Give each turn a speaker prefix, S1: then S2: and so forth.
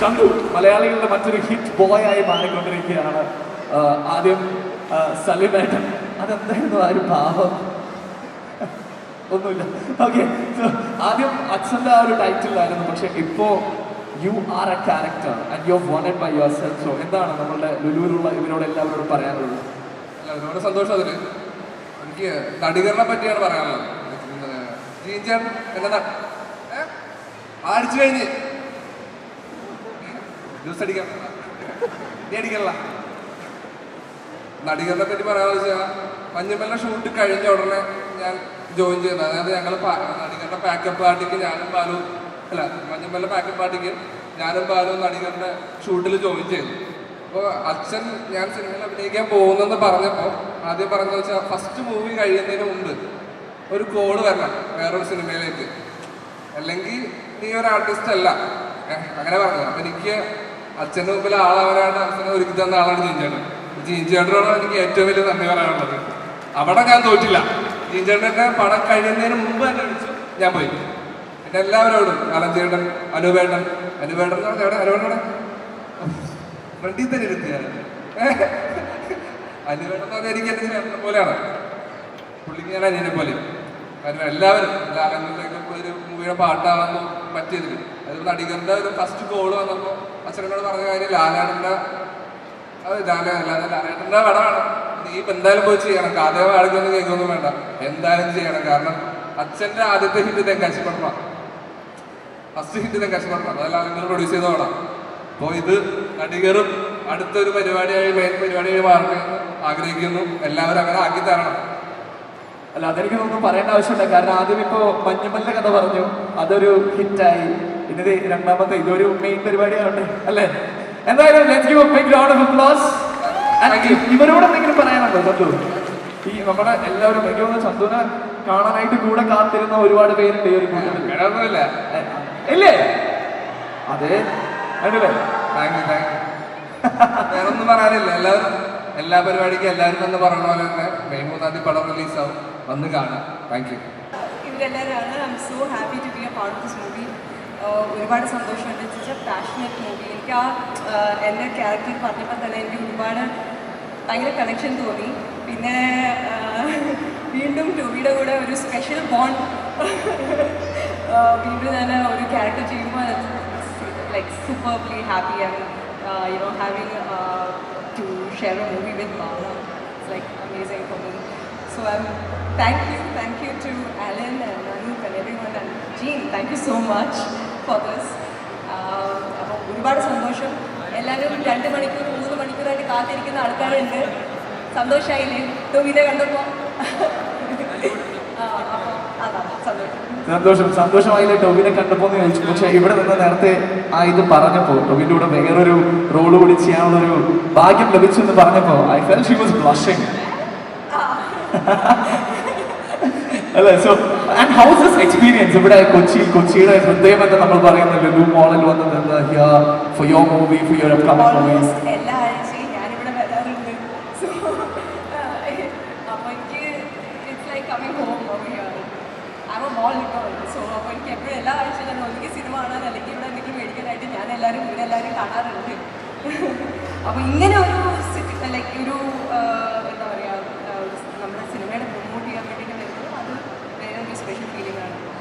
S1: ചന്തു മലയാളികളുടെ മറ്റൊരു hit boy ആയി മാറിക്കൊണ്ടിരിക്കുകയാണ് ആദ്യം സലിമേട്ടൻ അതെന്തായിരുന്നു ആ ഒരു ഭാവം ഒന്നുമില്ല ഓക്കെ ആദ്യം അച്ഛന്റെ ആ ഒരു ടൈറ്റിലായിരുന്നു പക്ഷെ ഇപ്പോ you are a character and you wanted by yourself so എന്താണ് നമ്മളുടെ ലുലുവിലുള്ള ഇവരോട് എല്ലാവരോടും പറയാനുള്ളത്
S2: അല്ല സന്തോഷം അതിന് എനിക്ക് നടികറിനെ പറ്റിയാണ് പറയാനുള്ളത് അടിച്ചു കഴിഞ്ഞ് ജ്യൂസ് അടിക്കാം. നീ അടിക്കണല്ല. നടികളെ പറ്റി പറയാന്ന് വെച്ചാൽ മഞ്ഞുമല്ല ഷൂട്ട് കഴിഞ്ഞ ഉടനെ ഞാൻ ജോയിൻ ചെയ്യുന്നത് അതായത് ഞങ്ങൾ നടികളുടെ പാക്കപ്പ് പാർട്ടിക്ക് ഞാനും ബാലു അല്ല മഞ്ഞമ്മലിന്റെ പാക്കപ്പ് പാർട്ടിക്ക് ഞാനും ബാലു നടികളുടെ ഷൂട്ടിൽ ജോയിൻ ചെയ്തു. അപ്പോൾ അച്ഛൻ ഞാൻ സിനിമയിൽ അഭിനയിക്കാൻ പോകുന്നെന്ന് പറഞ്ഞപ്പോൾ ആദ്യം പറഞ്ഞത് വെച്ചാൽ ഫസ്റ്റ് മൂവി കഴിയുന്നതിന് മുമ്പ് ഒരു കോഡ് വരണം വേറൊരു സിനിമയിലേക്ക് അല്ലെങ്കിൽ നീ ഒരു ആർട്ടിസ്റ്റ് അല്ല. അങ്ങനെ പറഞ്ഞു അപ്പം എനിക്ക് അച്ഛന്റെ മുമ്പിൽ ആളവരാണ് അച്ഛനെ ഒരുക്കി തന്ന ആളാണ് ജിഞ്ചേട്ടൻ ജിഞ്ചേട്ടനോട് എനിക്ക് ഏറ്റവും വലിയ നന്ദി പറയാനുള്ളത്. അവിടെ ഞാൻ തോറ്റില്ല. ജീൻചേട്ടന്റെ പടം കഴിയുന്നതിന് മുമ്പ് തന്നെ വിളിച്ചു ഞാൻ പോയി. എന്റെ എല്ലാവരോടും അലഞ്ചേട്ടൻ അനുപേട്ടൻ അനുപേട്ടൻ എവിടെ അനുപേട്ടൻ ഫ്രണ്ടിൽ തന്നെ ഇരുത്തി അനുവേട്ടൻ എന്ന് പറഞ്ഞാൽ എനിക്ക് എന്റെ പോലെയാണ്. പുള്ളിക്ക് ഞാൻ അനിയനെ പോലെ. കാരണം എല്ലാവരും ലാലങ്ങളിലേക്ക് ഒരു മൂവിയുടെ പാട്ടാവാൻ പറ്റിയതിൽ അതിപ്പോൾ നടികരുടെ ഒരു ഫസ്റ്റ് ഗോൾ വന്നപ്പോൾ അച്ഛനോട് പറഞ്ഞ കാര്യം ലാലേട്ടന്റെ അത് ലാലേ അല്ലാതെ ലാലേട്ടന്റെ പടമാണ്. നീ ഇപ്പം എന്തായാലും പോയി ചെയ്യണം. കഥ വാടിക്കൊന്നും കേൾക്കൊന്നും വേണ്ട. എന്തായാലും ചെയ്യണം. കാരണം അച്ഛന്റെ ആദ്യത്തെ ഹിറ്റ് തെങ്കാശിപ്പടമ ഫസ്റ്റ് ഹിറ്റ് തെങ്കാശിപ്പടമ അതല്ല നിങ്ങൾ പ്രൊഡ്യൂസ് ചെയ്ത പടം അപ്പോൾ ഇത് നടികറും അടുത്തൊരു പരിപാടിയായി മെയിൻ പരിപാടിയായി മാറണമെന്ന് ആഗ്രഹിക്കുന്നു. എല്ലാവരും അങ്ങനെ ആക്കി തരണം.
S1: അല്ല അതെനിക്ക് ഒന്നും പറയേണ്ട ആവശ്യമില്ല. കാരണം ആദ്യം ഇപ്പോ മഞ്ഞമ്മലിന്റെ കഥ പറഞ്ഞു. അതൊരു ഹിറ്റായി. ഇത് രണ്ടാമത്തെ ഇതൊരു മെയിൻ പരിപാടിയാവട്ടെ അല്ലേ? എന്തായാലും ബിഗ് റൗണ്ട് ഓഫ് അപ്ലോസ് ഇവരോട് എന്തെങ്കിലും പറയാനുണ്ടോ ചന്തു? ഈ നമ്മുടെ എല്ലാവരും എനിക്ക് തോന്നുന്നു ചന്തുവിനെ കാണാനായിട്ട് കൂടെ കാത്തിരുന്ന ഒരുപാട് പേരുണ്ട് ഈ ഒരു കൂട്ടത്തിൽ ഇല്ലേ? അതെ. കണ്ടില്ലേ
S2: താങ്ക് യു താങ്ക് യു വേറെ ഒന്നും പറയാനില്ല. എല്ലാവരും എല്ലാ പരിപാടിക്കും എല്ലാവരും എന്ന് പറഞ്ഞ പോലെ തന്നെ മെയ് മൂന്നാം തീയതി പടം റിലീസാവും വന്ന് കാണാം. Thank you
S3: ഇവരെല്ലാവരാണ് I'm so happy to be a part of this movie ഒരുപാട് സന്തോഷമുണ്ട് ഇറ്റ്സ് എ പാഷനറ്റ് മൂവി എനിക്ക് ആ എന്റെ ക്യാരക്ടർ പറഞ്ഞപ്പോൾ തന്നെ എനിക്ക് ഒരുപാട് ഭയങ്കര കണക്ഷൻ തോന്നി. പിന്നെ വീണ്ടും ടോബിയുടെ കൂടെ ഒരു സ്പെഷ്യൽ ബോണ്ട് വീണ്ടും ഞാൻ ഒരു ക്യാരക്ടർ ചെയ്യുമ്പോൾ like superly happy and you know having to share a movie with it's like amazing for me So um, thank you, thank you to Alan and Anoop and everyone and Jean, thank you so much for this. Um, അപ്പോൾ ഒരുപാട് സന്തോഷം. എല്ലാവരും രണ്ട് മണിക്കൂർ മൂന്ന് മണിക്കൂറായിട്ട് കാത്തിരിക്കുന്ന ആൾക്കാരുണ്ട്. സന്തോഷമായില്ലേ ടോവിനെ കണ്ടപ്പോൾ സന്തോഷം.
S1: സന്തോഷം സന്തോഷമായില്ലേ ടോബിനെ കണ്ടപ്പോൾ എന്ന് ചോദിച്ചു. പക്ഷെ ഇവിടെ നിന്ന് നേരത്തെ ആ ഇത് പറഞ്ഞപ്പോ ടോബിന്റെ കൂടെ വേറൊരു റോൾ കൂടി ചെയ്യാനുള്ള ഒരു ഭാഗ്യം ലഭിച്ചു എന്ന് പറഞ്ഞപ്പോ I fell she was blushing അല്ലെ? So and how's this experience ഇവിടെ കൊച്ചി കൊച്ചിയുടെ ഹൃദയം എന്ന് നമ്മൾ പറയുന്ന ലുലു മോളിൽ വന്ന് നിന്ന് here for your movie for your upcoming movies
S3: almost എല്ലാ ആഴ്ചയും ഞാനിവിടെ വരാറുണ്ട്. സോ അപ്പോൾ എനിക്ക് it's like coming home over here I'm mall so അപ്പോൾ എനിക്ക് എപ്പോഴും എല്ലാ ആഴ്ചയും ഞാൻ ഒന്നുകിൽ സിനിമ കാണാൻ അല്ലെങ്കിൽ ഇവിടെ എന്തെങ്കിലും മേടിക്കാനായിട്ട് ഞാൻ എല്ലാവരും ഇവിടെ എല്ലാവരും കാണാറുണ്ട്. അപ്പോൾ ഇങ്ങനെ ഒരു